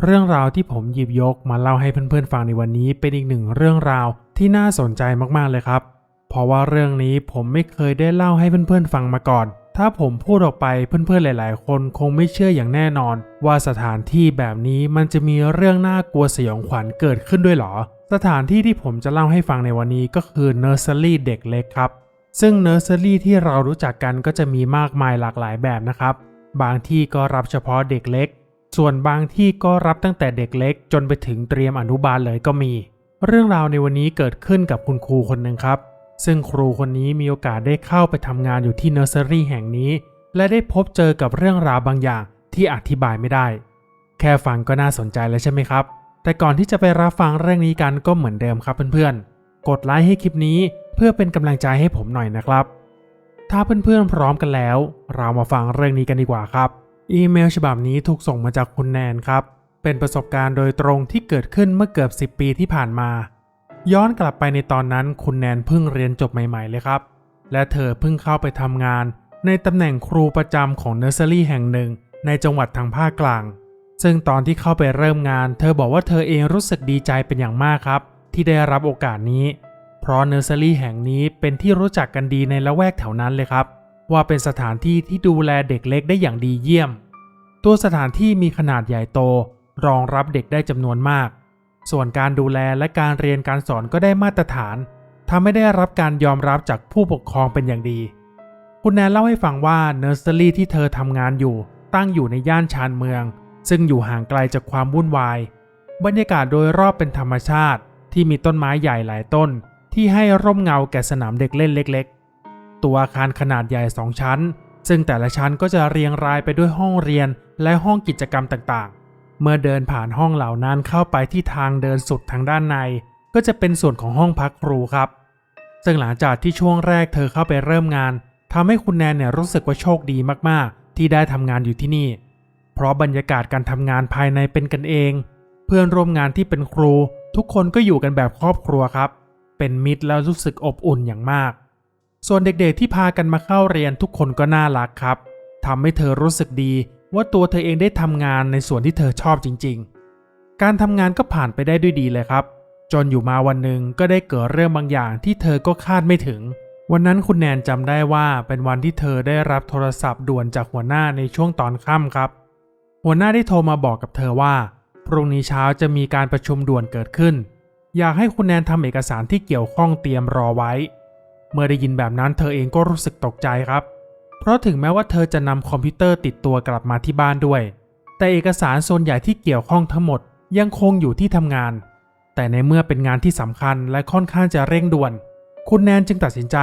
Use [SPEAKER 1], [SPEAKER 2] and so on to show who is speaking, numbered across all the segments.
[SPEAKER 1] เรื่องราวที่ผมหยิบยกมาเล่าให้เพื่อนๆฟังในวันนี้เป็นอีกหนึ่งเรื่องราวที่น่าสนใจมากๆเลยครับ เพราะว่าเรื่องนี้ผมไม่เคยได้เล่าให้เพื่อนๆฟังมาก่อน ถ้าผมพูดออกไปเพื่อนๆหลาย ๆ คนคงไม่เชื่ออย่างแน่นอน ว่าสถานที่แบบนี้มันจะมีเรื่องน่ากลัวสยองขวัญเกิดขึ้นด้วยเหรอ สถานที่ที่ผมจะเล่าให้ฟังในวันนี้ก็คือเนอร์เซอรี่เด็กเล็กครับ ซึ่งเนอร์เซอรี่ที่เรารู้จักกันก็จะมีมากมายหลากหลายแบบนะครับ บางที่ก็รับเฉพาะเด็กเล็ก ส่วนบางที่ก็รับตั้งแต่เด็กเล็ก จนไปถึงเตรียมอนุบาลเลยก็มี เรื่องราวในวันนี้เกิดขึ้นกับคุณครูคนหนึ่งครับ ซึ่งครูคนนี้มีโอกาสได้เข้าไปทำงานอยู่ที่เนอร์เซอรี่แห่งนี้ และได้พบเจอกับเรื่องราวบางอย่างที่อธิบายไม่ได้ แค่ฟังก็น่าสนใจแล้วใช่ไหมครับ แต่ก่อนที่จะไปรับฟังเรื่องนี้กันก็เหมือนเดิมครับเพื่อนๆ กดไลค์ให้คลิปนี้เพื่อเป็นกำลังใจให้ผมหน่อยนะครับ ถ้าเพื่อนๆพร้อมกันแล้ว เรามาฟังเรื่องนี้กันดีกว่าครับ อีเมลฉบับนี้ถูกส่งมาจากคุณแนนครับ เป็นประสบการณ์โดยตรงที่เกิดขึ้นเมื่อเกือบ 10 ปีที่ผ่านมา ย้อนกลับไปในตอนนั้นคุณแนนเพิ่งเรียนจบใหม่ๆเลยครับ และเธอเพิ่งเข้าไปทำงาน ในตำแหน่งครูประจำของเนอร์เซอรี่แห่งหนึ่ง ในจังหวัดทางภาคกลาง ซึ่งตอนที่เข้าไปเริ่มงาน เธอบอกว่าเธอเองรู้สึกดีใจเป็นอย่างมากครับ ที่ได้รับโอกาสนี้ เพราะเนอร์เซอรี่แห่งนี้เป็นที่รู้จักกันดีในละแวกแถวนั้นเลยครับ ว่าเป็นสถานที่ที่ดูแลเด็กเล็กได้อย่างดีเยี่ยม ตัวสถานที่มีขนาดใหญ่โต รองรับเด็กได้จำนวนมาก ส่วนการดูแลและการเรียนการสอนก็ได้มาตรฐานทำให้ได้รับการยอมรับจากผู้ปกครองเป็นอย่างดี คุณแนนเล่าให้ฟังว่าเนอร์เซอรี่ที่เธอทำงานอยู่ตั้งอยู่ในย่านชานเมือง ซึ่งอยู่ห่างไกลจากความวุ่นวาย บรรยากาศโดยรอบเป็นธรรมชาติ ที่มีต้นไม้ใหญ่หลายต้น ที่ให้ร่มเงาแก่สนามเด็กเล่นเล็ก ๆ ตัวอาคารขนาดใหญ่สองชั้น ซึ่งแต่ละชั้นก็จะเรียงรายไปด้วยห้องเรียนและห้องกิจกรรมต่างๆ เมื่อเดินผ่านห้องเหล่านั้นเข้าไปที่ทางเดินสุดทางด้านใน ก็จะเป็นส่วนของห้องพักครูครับ ซึ่งหลังจากที่ช่วงแรกเธอเข้าไปเริ่มงานทำให้คุณแนนเนี่ยรู้สึกว่าโชคดีมากๆ ที่ได้ทำงานอยู่ที่นี่ เพราะบรรยากาศการทำงานภายในเป็นกันเอง เพื่อนร่วมงานที่เป็นครู ทุกคนก็อยู่กันแบบครอบครัวครับ เป็นมิตรแล้วรู้สึกอบอุ่นอย่างมาก ส่วนเด็กๆที่พากันมาเข้าเรียนทุกคนก็น่ารักครับทำให้เธอรู้สึกดีว่าตัวเธอเองได้ทำงานในส่วนที่เธอชอบจริง ๆ การทำงานก็ผ่านไปได้ด้วยดีเลยครับ จนอยู่มาวันหนึ่งก็ได้เกิดเรื่องบางอย่างที่เธอก็คาดไม่ถึง วันนั้นคุณแนนจำได้ว่าเป็นวันที่เธอได้รับโทรศัพท์ด่วนจากหัวหน้าในช่วงตอนค่ำครับ หัวหน้าได้โทรมาบอกกับเธอว่า พรุ่งนี้เช้าจะมีการประชุมด่วนเกิดขึ้น อยากให้คุณแนนทำเอกสารที่เกี่ยวข้องเตรียมรอไว้ เมื่อได้ยินแบบนั้นเธอเองก็รู้สึกตกใจครับ เพราะถึงแม้ว่าเธอจะนำคอมพิวเตอร์ติดตัวกลับมาที่บ้านด้วย แต่เอกสารส่วนใหญ่ที่เกี่ยวข้องทั้งหมดยังคงอยู่ที่ทำงาน แต่ในเมื่อเป็นงานที่สำคัญและค่อนข้างจะเร่งด่วน คุณแนนจึงตัดสินใจ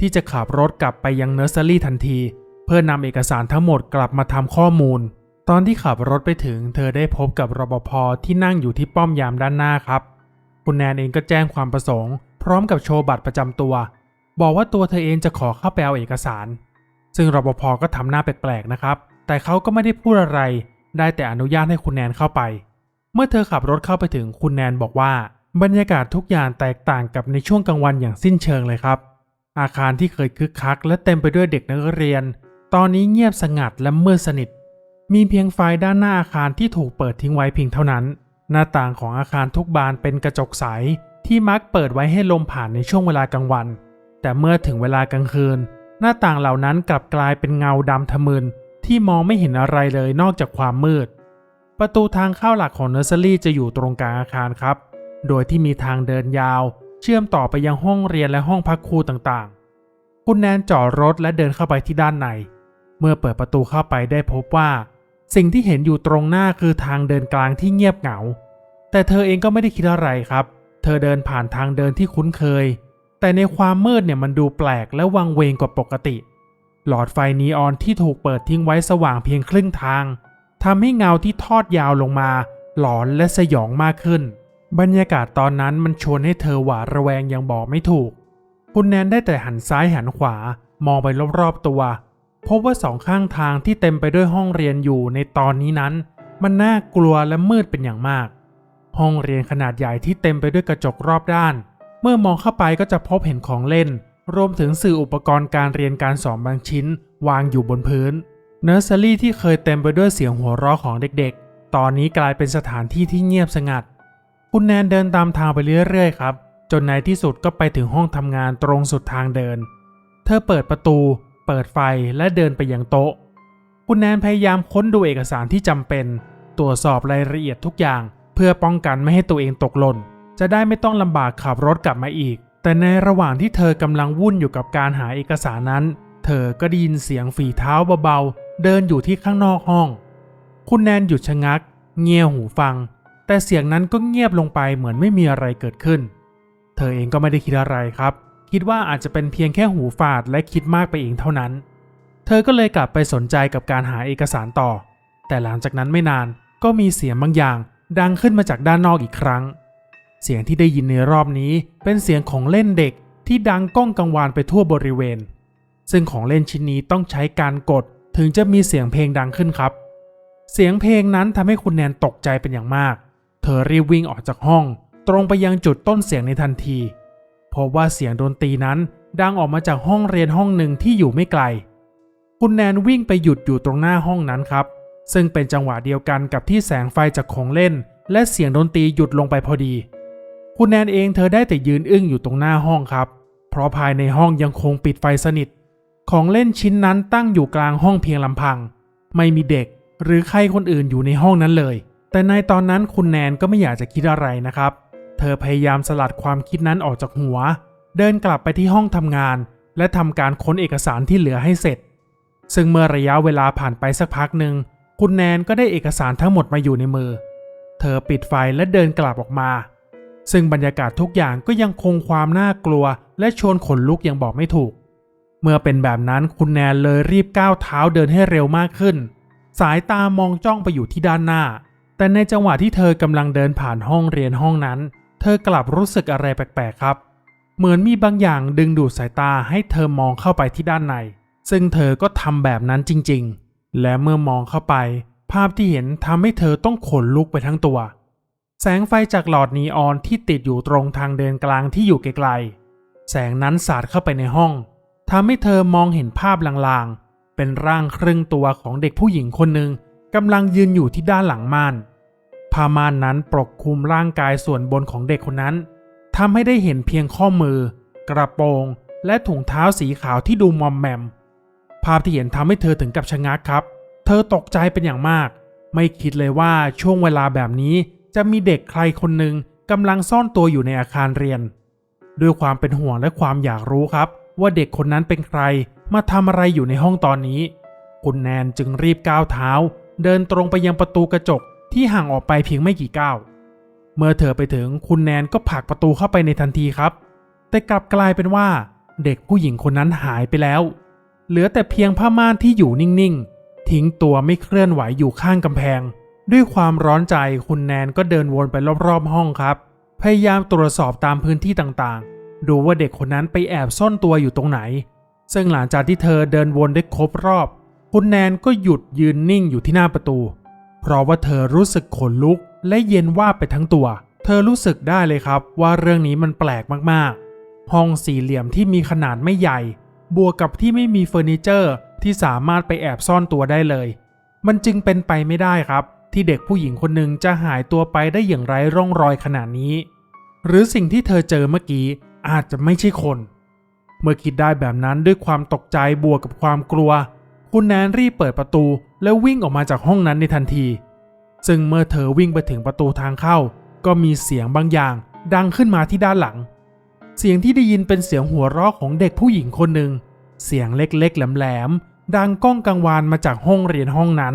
[SPEAKER 1] ที่จะขับรถกลับไปยังเนอร์เซอรี่ทันที เพื่อนำเอกสารทั้งหมดกลับมาทำข้อมูล ตอนที่ขับรถไปถึง เธอได้พบกับรปภที่นั่งอยู่ที่ป้อมยามด้านหน้าครับ คุณแนนเองก็แจ้งความประสงค์ พร้อมกับโชว์บัตรประจำตัว บอกว่าตัวเธอเองจะขอเข้าไปเอาเอกสาร ซึ่งรปภก็ทำหน้าแปลกๆนะครับ แต่เขาก็ไม่ได้พูดอะไร ได้แต่อนุญาตให้คุณแนนเข้าไป เมื่อเธอขับรถเข้าไปถึงคุณแนนบอกว่า บรรยากาศทุกอย่างแตกต่างกับในช่วงกลางวันอย่างสิ้นเชิงเลยครับ อาคารที่เคยคึกคัก และเต็มไปด้วยเด็กนักเรียน ตอนนี้เงียบสงัดและมืดสนิท มีเพียงไฟด้านหน้าอาคารที่ถูกเปิดทิ้งไว้เพียงเท่านั้น หน้าต่างของอาคารทุกบานเป็นกระจกใสที่มักเปิดไว้ให้ลมผ่านในช่วงเวลากลางวัน แต่เมื่อถึงเวลากลางคืน หน้าต่างเหล่านั้นกลับกลายเป็นเงาดำทะมึนที่มองไม่เห็นอะไรเลยนอกจากความมืด ประตูทางเข้าหลักของเนอร์เซอรี่จะอยู่ตรงกลางอาคารครับ โดยที่มีทางเดินยาว เชื่อมต่อไปยังห้องเรียนและห้องพักครูต่างๆ คุณแนนจอดรถและเดินเข้าไปที่ด้านใน เมื่อเปิดประตูเข้าไปได้พบว่า สิ่งที่เห็นอยู่ตรงหน้าคือทางเดินกลางที่เงียบเหงา แต่เธอเองก็ไม่ได้คิดอะไรครับ เธอเดินผ่านทางเดินที่คุ้นเคย แต่ในความมืดเนี่ยมันดูแปลกและวังเวงกว่าปกติ หลอดไฟนีออนที่ถูกเปิดทิ้งไว้สว่างเพียงครึ่งทางทำให้เงาที่ทอดยาวลงมา หลอนและสยองมากขึ้น บรรยากาศตอนนั้นมันชวนให้เธอหวาดระแวงอย่างบอกไม่ถูก คุณแนนได้แต่หันซ้ายหันขวามองไปรอบๆตัวพบว่าสองข้างทางที่เต็มไปด้วยห้องเรียนอยู่ในตอนนี้นั้น มันน่ากลัวและมืดเป็นอย่างมาก ห้องเรียนขนาดใหญ่ที่เต็มไปด้วยกระจกรอบด้าน เมื่อมองเข้าไปก็จะพบเห็นของเล่น รวมถึงสื่ออุปกรณ์การเรียนการสอนบางชิ้น วางอยู่บนพื้นเนอร์เซอรี่ที่เคยเต็มไปด้วยเสียงหัวเราะของเด็กๆ ตอนนี้กลายเป็นสถานที่ที่เงียบสงัด คุณแนนเดินตามทางไปเรื่อยๆครับ จนในที่สุดก็ไปถึงห้องทำงานตรงสุดทางเดิน เธอเปิดประตู เปิดไฟและเดินไปยังโต๊ะ คุณแนนพยายามค้นดูเอกสารที่จำเป็น ตรวจสอบรายละเอียดทุกอย่าง เพื่อป้องกันไม่ให้ตัวเองตกหล่น จะได้ไม่ต้องลำบากขับรถกลับมาอีก แต่ในระหว่างที่เธอกำลังวุ่นอยู่กับการหาเอกสารนั้น เธอก็ได้ยินเสียงฝีเท้าเบาๆ เดินอยู่ที่ข้างนอกห้อง คุณแนนหยุดชะงัก เงี่ยหูฟัง แต่เสียงนั้นก็เงียบลงไปเหมือนไม่มีอะไรเกิดขึ้น เธอเองก็ไม่ได้คิดอะไรครับ คิดว่าอาจจะเป็นเพียงแค่หูฝาดและคิดมากไปเองเท่านั้น เธอก็เลยกลับไปสนใจกับการหาเอกสารต่อ แต่หลังจากนั้นไม่นานก็มีเสียงบางอย่างดังขึ้นมาจากด้านนอกอีกครั้ง เสียงที่ได้ยินในรอบนี้เป็นเสียงของเล่นเด็กที่ดังก้องกังวานไปทั่วบริเวณ ซึ่งของเล่นชิ้นนี้ต้องใช้การกดถึงจะมีเสียงเพลงดังขึ้นครับ เสียงเพลงนั้นทำให้คุณแนนตกใจเป็นอย่างมาก เธอรีบวิ่งออกจากห้อง ตรงไปยังจุดต้นเสียงในทันทีพบว่าเสียงดนตรีนั้นดังออกมาจากห้องเรียนห้องหนึ่งที่อยู่ไม่ไกล คุณแนนวิ่งไปหยุดอยู่ตรงหน้าห้องนั้นครับ ซึ่งเป็นจังหวะเดียวกันกับที่แสงไฟจากของเล่น และเสียงดนตรีหยุดลงไปพอดี คุณแนนเองเธอได้แต่ยืนอึ้งอยู่ตรงหน้าห้องครับ เพราะภายในห้องยังคงปิดไฟสนิท ของเล่นชิ้นนั้นตั้งอยู่กลางห้องเพียงลำพัง ไม่มีเด็กหรือใครคนอื่นอยู่ในห้องนั้นเลย แต่ในตอนนั้นคุณแนนก็ไม่อยากจะคิดอะไรนะครับ เธอพยายามสลัดความคิดนั้นออกจากหัว เดินกลับไปที่ห้องทำงาน และทำการค้นเอกสารที่เหลือให้เสร็จ ซึ่งเมื่อระยะเวลาผ่านไปสักพักหนึ่งคุณแนนก็ได้เอกสารทั้งหมดมาอยู่ในมือ เธอปิดไฟและเดินกลับออกมา ซึ่งบรรยากาศทุกอย่างก็ยังคงความน่ากลัว และชวนขนลุกอย่างบอกไม่ถูก เมื่อเป็นแบบนั้นคุณแนนเลยรีบก้าวเท้าเดินให้เร็วมากขึ้น สายตามองจ้องไปอยู่ที่ด้านหน้า แต่ในจังหวะที่เธอกำลังเดินผ่านห้องเรียนห้องนั้น เธอกลับรู้สึกอะไรแปลกๆครับ เหมือนมีบางอย่างดึงดูดสายตาให้เธอมองเข้าไปที่ด้านใน ซึ่งเธอก็ทำแบบนั้นจริง ๆ และเมื่อมองเข้าไป ภาพที่เห็นทำให้เธอต้องขนลุกไปทั้งตัว แสงไฟจากหลอดนีออนที่ติดอยู่ตรงทางเดินกลางที่อยู่ไกลๆ แสงนั้นสาดเข้าไปในห้องทำให้เธอมองเห็นภาพลางๆ เป็นร่างครึ่งตัวของเด็กผู้หญิงคนหนึ่งกำลังยืนอยู่ที่ด้านหลังม่านผ้าม่านนั้นปกคลุมร่างกายส่วนบนของเด็กคนนั้นทำให้ได้เห็นเพียงข้อมือ กระโปรง และถุงเท้าสีขาวที่ดูมอมแมม ภาพที่เห็นทำให้เธอถึงกับชะงักครับ เธอตกใจเป็นอย่างมาก ไม่คิดเลยว่าช่วงเวลาแบบนี้ จะมีเด็กใครคนหนึ่งกำลังซ่อนตัวอยู่ในอาคารเรียน ด้วยความเป็นห่วงและความอยากรู้ครับ ว่าเด็กคนนั้นเป็นใครมาทำอะไรอยู่ในห้องตอนนี้ คุณแนนจึงรีบก้าวเท้า เดินตรงไปยังประตูกระจกที่ห่างออกไปเพียงไม่กี่ก้าว เมื่อเธอไปถึงคุณแนนก็ผลักประตูเข้าไปในทันทีครับ แต่กลับกลายเป็นว่า เด็กผู้หญิงคนนั้นหายไปแล้ว เหลือแต่เพียงผ้าม่านที่อยู่นิ่งๆ ทิ้งตัวไม่เคลื่อนไหวอยู่ข้างกำแพง ด้วยความร้อนใจคุณแนนก็เดินวนไปรอบๆห้องครับ พยายามตรวจสอบตามพื้นที่ต่างๆ ดูว่าเด็กคนนั้นไปแอบซ่อนตัวอยู่ตรงไหน ซึ่งหลังจากที่เธอเดินวนได้ครบรอบ คุณแนนก็หยุดยืนนิ่งอยู่ที่หน้าประตู เพราะว่าเธอรู้สึกขนลุกและเย็นว่าไปทั้งตัว เธอรู้สึกได้เลยครับว่าเรื่องนี้มันแปลกมากๆ ห้องสี่เหลี่ยมที่มีขนาดไม่ใหญ่ บวกกับที่ไม่มีเฟอร์นิเจอร์ที่สามารถไปแอบซ่อนตัวได้เลย มันจึงเป็นไปไม่ได้ครับ ที่เด็กผู้หญิงคนหนึ่งจะหายตัวไปได้อย่างไร้ร่องรอยขนาดนี้ หรือสิ่งที่เธอเจอเมื่อกี้อาจจะไม่ใช่คน เมื่อคิดได้แบบนั้นด้วยความตกใจบวกกับความกลัว คุณแนนรีบเปิดประตู แล้ววิ่งออกมาจากห้องนั้นในทันที ซึ่งเมื่อเธอวิ่งไปถึงประตูทางเข้า ก็มีเสียงบางอย่าง ดังขึ้นมาที่ด้านหลัง เสียงที่ได้ยินเป็นเสียงหัวเราะของเด็กผู้หญิงคนหนึ่งเสียงเล็กๆแหลมๆดังก้องกังวานมาจากห้องเรียนห้องนั้น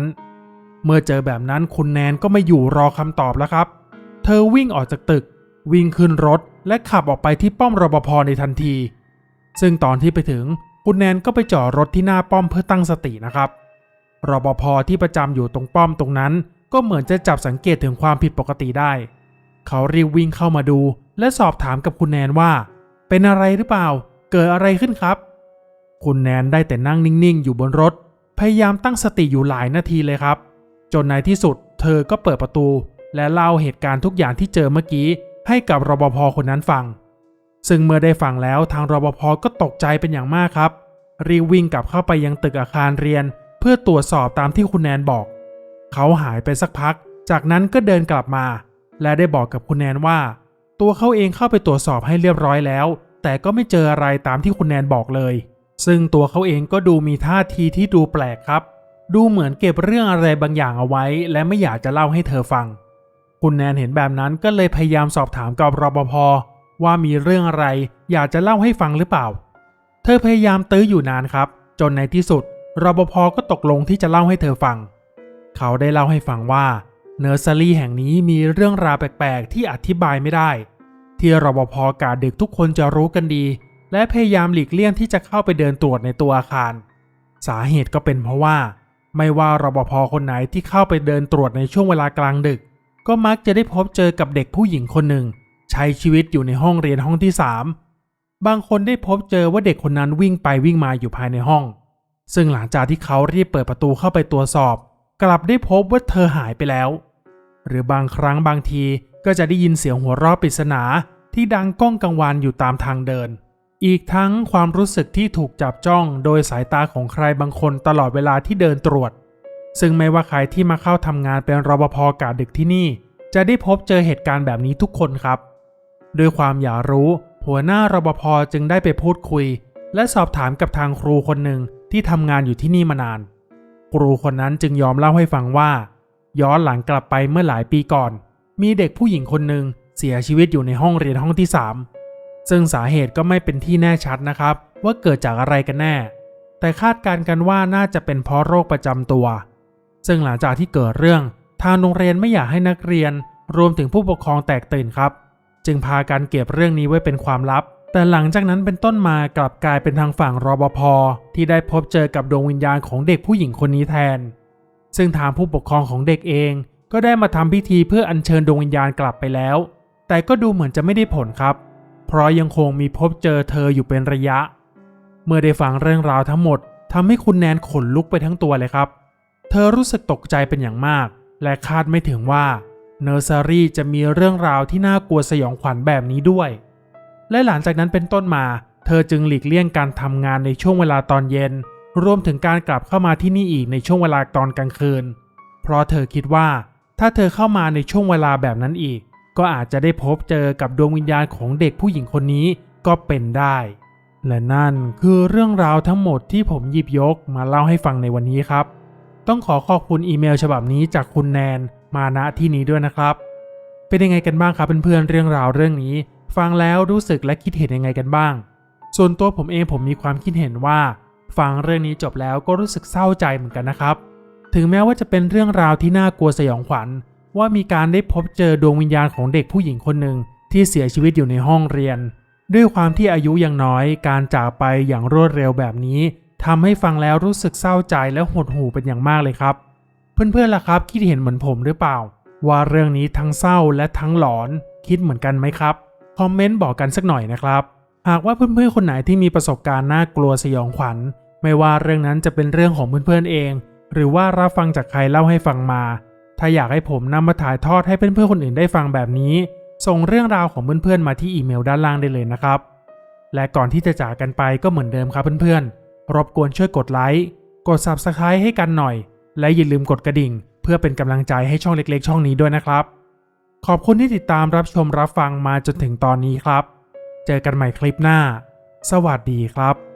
[SPEAKER 1] เมื่อเจอแบบนั้นคุณแนนก็ไม่อยู่รอคำตอบแล้วครับ เธอวิ่งออกจากตึก วิ่งขึ้นรถ และขับออกไปที่ป้อมรปภในทันที ซึ่งตอนที่ไปถึงคุณแนนก็ไปจอดรถที่หน้าป้อมเพื่อตั้งสตินะครับรปภที่ประจำอยู่ตรงป้อมตรงนั้น ก็เหมือนจะจับสังเกตถึงความผิดปกติได้ เขารีบวิ่งเข้ามาดู และสอบถามกับคุณแนนว่า เป็นอะไรหรือเปล่า เกิดอะไรขึ้นครับ คุณแนนได้แต่นั่งนิ่งๆ อยู่บนรถ พยายามตั้งสติอยู่หลายนาทีเลยครับ จนในที่สุด เธอก็เปิดประตู และเล่าเหตุการณ์ทุกอย่างที่เจอเมื่อกี้ให้กับรปภคนนั้นฟัง ซึ่งเมื่อได้ฟังแล้วทางรปภก็ตกใจเป็นอย่างมากครับ รีวิ่งกลับเข้าไปยังตึกอาคารเรียน เพื่อตรวจสอบตามที่คุณแนนบอก เขาหายไปสักพัก จากนั้นก็เดินกลับมา และได้บอกกับคุณแนนว่า ตัวเขาเองเข้าไปตรวจสอบให้เรียบร้อยแล้ว แต่ก็ไม่เจออะไรตามที่คุณแนนบอกเลย ซึ่งตัวเขาเองก็ดูมีท่าทีที่ดูแปลกครับ ดูเหมือนเก็บเรื่องอะไรบางอย่างเอาไว้ และไม่อยากจะเล่าให้เธอฟัง คุณแนนเห็นแบบนั้นก็เลยพยายามสอบถามกับรปภว่ามีเรื่องอะไรอยากจะเล่าให้ฟังหรือเปล่า เธอพยายามตื้ออยู่นานครับ จนในที่สุดรปภก็ตกลงที่จะเล่าให้เธอฟัง เขาได้เล่าให้ฟังว่าเนอร์เซอรี่แห่งนี้มีเรื่องราวแปลกๆ ที่อธิบายไม่ได้ ที่รปภกาดึกทุกคนจะรู้กันดี และพยายามหลีกเลี่ยงที่จะเข้าไปเดินตรวจในตัวอาคาร สาเหตุก็เป็นเพราะว่า ไม่ว่ารปภคนไหนที่เข้าไปเดินตรวจในช่วงเวลากลางดึก ก็มักจะได้พบเจอกับเด็กผู้หญิงคนหนึ่ง ใช้ชีวิตอยู่ในห้องเรียนห้องที่สามบางคนได้พบเจอว่าเด็กคนนั้นวิ่งไปวิ่งมาอยู่ภายในห้อง ซึ่งหลังจากที่เขารีบเปิดประตูเข้าไปตรวจสอบ กลับได้พบว่าเธอหายไปแล้ว หรือบางครั้งบางทีก็จะได้ยินเสียงหัวเราะปริศนาที่ดังก้องกังวานอยู่ตามทางเดิน อีกทั้งความรู้สึกที่ถูกจับจ้องโดยสายตาของใครบางคนตลอดเวลาที่เดินตรวจ ซึ่งไม่ว่าใครที่มาเข้าทำงานเป็นรปภกาดึกที่นี่ จะได้พบเจอเหตุการณ์แบบนี้ทุกคนครับ ด้วยความอยากรู้ หัวหน้ารปภจึงได้ไปพูดคุย และสอบถามกับทางครูคนหนึ่งที่ทำงานอยู่ที่นี่มานาน ครูคนนั้นจึงยอมเล่าให้ฟังว่า ย้อนหลังกลับไปเมื่อหลายปีก่อน มีเด็กผู้หญิงคนหนึ่งเสียชีวิตอยู่ในห้องเรียนห้องที่3 ซึ่งสาเหตุก็ไม่เป็นที่แน่ชัดนะครับ ว่าเกิดจากอะไรกันแน่ แต่คาดการณ์กันว่าน่าจะเป็นเพราะโรคประจำตัว ซึ่งหลังจากที่เกิดเรื่อง ทางโรงเรียนไม่อยากให้นักเรียน รวมถึงผู้ปกครองแตกตื่นครับ จึงพากันเก็บเรื่องนี้ไว้เป็นความลับ แต่หลังจากนั้นเป็นต้นมากลับกลายเป็นทางฝั่งรปภที่ได้พบเจอกับดวงวิญญาณของเด็กผู้หญิงคนนี้แทน ซึ่งทางผู้ปกครองของเด็กเอง ก็ได้มาทำพิธีเพื่ออัญเชิญดวงวิญญาณกลับไปแล้ว แต่ก็ดูเหมือนจะไม่ได้ผลครับ เพราะยังคงมีพบเจอเธออยู่เป็นระยะ เมื่อได้ฟังเรื่องราวทั้งหมดทำให้คุณแนนขนลุกไปทั้งตัวเลยครับ เธอรู้สึกตกใจเป็นอย่างมาก และคาดไม่ถึงว่าเนอร์เซอรี่จะมีเรื่องราวที่น่ากลัวสยองขวัญแบบนี้ด้วย และหลังจากนั้นเป็นต้นมา เธอจึงหลีกเลี่ยงการทำงานในช่วงเวลาตอนเย็น รวมถึงการกลับเข้ามาที่นี่อีกในช่วงเวลาตอนกลางคืน เพราะเธอคิดว่า ถ้าเธอเข้ามาในช่วงเวลาแบบนั้นอีก ก็อาจจะได้พบเจอกับดวงวิญญาณของเด็กผู้หญิงคนนี้ก็เป็นได้ และนั่นคือเรื่องราวทั้งหมดที่ผมหยิบยกมาเล่าให้ฟังในวันนี้ครับ ต้องขอขอบคุณอีเมลฉบับนี้จากคุณแนนมาณที่นี้ด้วยนะครับ เป็นยังไงกันบ้างครับเพื่อนๆเรื่องราวเรื่องนี้ ฟังแล้วรู้สึกและคิดเห็นยังไงกันบ้าง ส่วนตัวผมเองผมมีความคิดเห็นว่า ฟังเรื่องนี้จบแล้วก็รู้สึกเศร้าใจเหมือนกันนะครับ ถึงแม้ว่าจะเป็นเรื่องราวที่น่ากลัวสยองขวัญ ว่ามีการได้พบเจอดวงวิญญาณของเด็กผู้หญิงคนหนึ่งที่เสียชีวิตอยู่ในห้องเรียน ด้วยความที่อายุยังน้อยการจากไปอย่างรวดเร็วแบบนี้ทำให้ฟังแล้วรู้สึกเศร้าใจและหดหู่เป็นอย่างมากเลยครับ เพื่อนๆล่ะครับคิดเห็นเหมือนผมหรือเปล่า ว่าเรื่องนี้ทั้งเศร้าและทั้งหลอน คิดเหมือนกันไหมครับคอมเมนต์บอกกันสักหน่อยนะครับ หากว่าเพื่อนๆคนไหนที่มีประสบการณ์น่ากลัวสยองขวัญ ไม่ว่าเรื่องนั้นจะเป็นเรื่องของเพื่อนๆเอง หรือว่ารับฟังจากใครเล่าให้ฟังมา ถ้าอยากให้ผมนำมาถ่ายทอดให้เพื่อนๆคนอื่นได้ฟังแบบนี้ ส่งเรื่องราวของเพื่อนๆมาที่อีเมลด้านล่างได้เลยนะครับ และก่อนที่จะจากกันไปก็เหมือนเดิมครับเพื่อนๆ รบกวนช่วยกดไลค์ กด Subscribe ให้กันหน่อย และอย่าลืมกดกระดิ่ง เพื่อเป็นกำลังใจให้ช่องเล็กๆ ช่องนี้ด้วยนะครับ ขอบคุณที่ติดตามรับชมรับฟังมาจนถึงตอนนี้ครับ เจอกันใหม่คลิปหน้า สวัสดีครับ